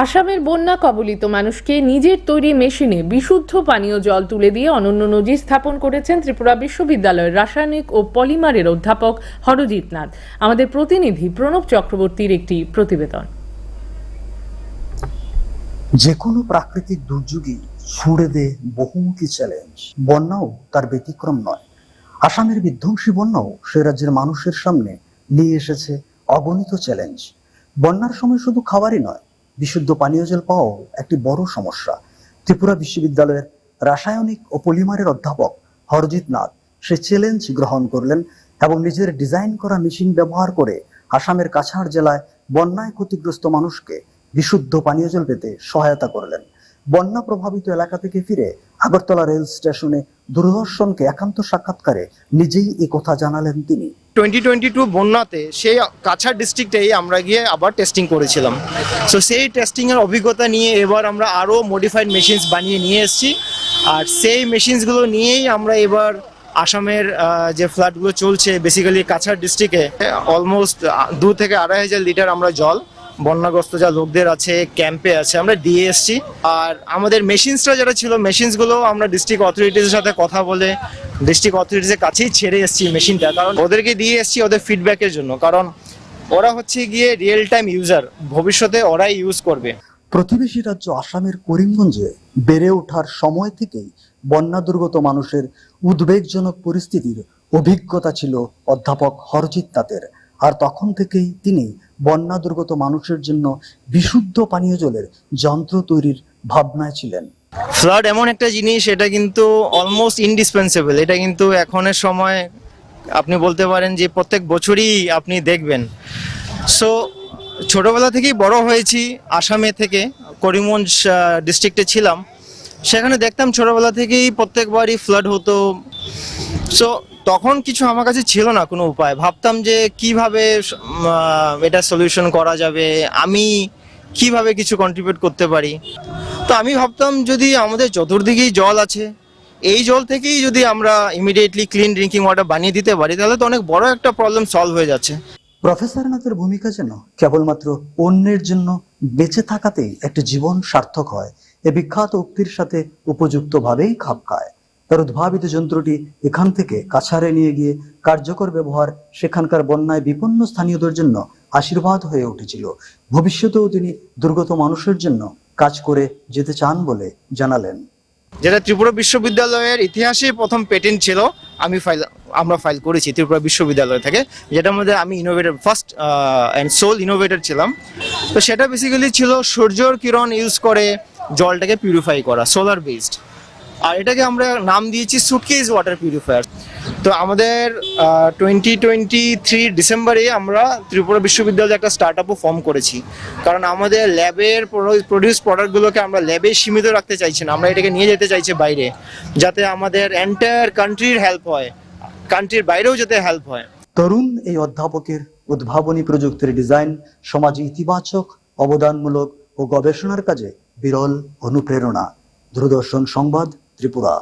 আসামের বন্যা কবলিত মানুষকে নিজের তৈরি মেশিনে বিশুদ্ধ পানীয় জল তুলে দিয়ে অনন্য নজির স্থাপন করেছেন ত্রিপুরা বিশ্ববিদ্যালয়ের রাসায়নিক ও পলিমারের অধ্যাপক হরজিৎ নাথ। আমাদের প্রতিনিধি প্রণব চক্রবর্তীর একটি প্রতিবেদন। যে কোনো প্রাকৃতিক দুর্যোগই ছুঁড়ে দে বহুমুখী চ্যালেঞ্জ বন্যাও তার ব্যতিক্রম নয়। আসামের বিধ্বংসী বন্যাও সে রাজ্যের মানুষের সামনে নিয়ে এসেছে অগণিত চ্যালেঞ্জ বন্যার সময় শুধু খাবারই নয় বিশুদ্ধ পানীয় জল পাওয়াও একটি বড় সমস্যা। ত্রিপুরা বিশ্ববিদ্যালয়ের রাসায়নিক ও পলিমারের অধ্যাপক হরজিৎ নাথ সে চ্যালেঞ্জ গ্রহণ করলেন এবং নিজের ডিজাইন করা মেশিন ব্যবহার করে আসামের কাছাড় জেলায় বন্যায় ক্ষতিগ্রস্ত মানুষকে বিশুদ্ধ পানীয় জল পেতে সহায়তা করলেন। বন্যা প্রভাবিত এলাকা থেকে ফিরে আগরতলা রেল স্টেশনে দূরদর্শনকে একান্ত সাক্ষাৎকারে নিজেই এ কথা জানালেন তিনি। টোয়েন্টি টোয়েন্টি টু বন্যাতে সেই কাছাড় ডিস্ট্রিক্টেই আমরা গিয়ে আবার টেস্টিং করেছিলাম। সো সেই টেস্টিংয়ের অভিজ্ঞতা নিয়ে এবার আমরা আরও মডিফাইড মেশিনস বানিয়ে নিয়ে এসেছি। আর সেই মেশিনসগুলো নিয়েই আমরা এবার আসামের যে ফ্লাডগুলো চলছে বেসিক্যালি কাছাড় ডিস্ট্রিক্টে অলমোস্ট দু থেকে আড়াই হাজার লিটার আমরা জল বন্যাগ্রস্ত যা লোকদের আছে ক্যাম্পে আছে, আমরা দিয়ে এসছি। আর আমাদের মেশিনসটা যেটা ছিল মেশিনসগুলো আমরা ডিস্ট্রিক্ট অথরিটিসের সাথে কথা বলে ডিস্ট্রিক্ট অথরিটিসের কাছেই ছেড়ে এসেছি মেশিনটা কারণ ওদেরকে দিয়ে এসছি ওদের ফিডব্যাকের জন্য। কারণ ওরা হচ্ছে গিয়ে রিয়েল টাইম ইউজার ভবিষ্যতে ওরাই ইউজ করবে। প্রতিবেশী রাজ্য আসামের করিমগঞ্জে বেড়ে ওঠার সময় থেকেই বন্যা দুর্গত মানুষের উদ্বেগজনক পরিস্থিতির অভিজ্ঞতা ছিল অধ্যাপক হরজিৎ নাথের আর তখন থেকেই তিনি বন্যা দুর্গত মানুষের জন্য বিশুদ্ধ পানীয় জলের যন্ত্র তৈরির ভাবনায় ছিলেন। ফ্লাড এমন একটা জিনিস, এটা কিন্তু অলমোস্ট ইনডিসপেন্সেবল এটা কিন্তু এখনের সময় আপনি বলতে পারেন যে প্রত্যেক বছরই আপনি দেখবেন। সো ছোটবেলা থেকেই বড় হয়েছি, আসামে থেকে করিমগঞ্জ ডিস্ট্রিক্টে ছিলাম। সেখানে দেখতাম ছোটবেলা থেকেই প্রত্যেকবারই ফ্লাড হতো। সো তখন কিছু আমার কাছে ছিল না কোনো উপায়। ভাবতাম যে কীভাবে এটা সলিউশন করা যাবে, আমি কীভাবে কিছু কন্ট্রিবিউট করতে পারি। তো আমি ভাবতাম যদি আমাদের চতুর্দিকেই জল আছে, এই জল থেকেই যদি আমরা ইমিডিয়েটলি ক্লিন ড্রিঙ্কিং ওয়াটার বানিয়ে দিতে পারি, তাহলে তো অনেক বড় একটা প্রবলেম সলভ হয়ে যাচ্ছে। প্রফেসর নাথের ভূমিকা যেন কেবলমাত্র অন্যের জন্য বেঁচে থাকাতেই একটা জীবন সার্থক হয়, এ বিখ্যাত উক্তির সাথে উপযুক্তভাবেই খাপ খায়। তার উদ্ভাবিত যন্ত্রটি এখান থেকে কাছারে নিয়ে গিয়ে কার্যকর ব্যবহার সেখানকার বন্যায় বিপন্ন স্থানীয়দের জন্য আশীর্বাদ হয়ে উঠেছিল। ভবিষ্যতেও তিনি দুর্গত মানুষের জন্য কাজ করে যেতে চান বলে জানালেন। যেটা ত্রিপুরা বিশ্ববিদ্যালয়ের ইতিহাসে প্রথম পেটেন্ট ছিল, আমি ফাইল আমরা ফাইল করেছি ত্রিপুরা বিশ্ববিদ্যালয় থেকে যেটার মধ্যে আমি innovator first and sole innovator ছিলাম। তো সেটা বেসিক্যালি ছিল সূর্যর কিরণ ইউজ করে জলটাকে পিউরিফাই করা সোলার বেসড আর এটাকে আমরা নাম দিয়েছি সুটকেস ওয়াটার পিউরিফায়ার তো আমাদের টোয়েন্টি টোয়েন্টি থ্রি ডিসেম্বরে আমরা ত্রিপুরা বিশ্ববিদ্যালয়ে একটা স্টার্ট আপও ফর্ম করেছি। কারণ আমাদের ল্যাবের প্রডিউস প্রোডাক্টগুলোকে আমরা ল্যাবে সীমিত রাখতে চাইছি না, আমরা এটাকে নিয়ে যেতে চাইছি বাইরে, যাতে আমাদের এন্টায়ার কান্ট্রির হেল্প হয় কান্ট্রির বাইরেও যাতে হেল্প হয়। তরুণ এই অধ্যাপকের উদ্ভাবনী প্রযুক্তির ডিজাইন সমাজে ইতিবাচক, অবদানমূলক ও গবেষণার কাজে বিরল অনুপ্রেরণা। দূরদর্শন সংবাদ ত্রিপুরা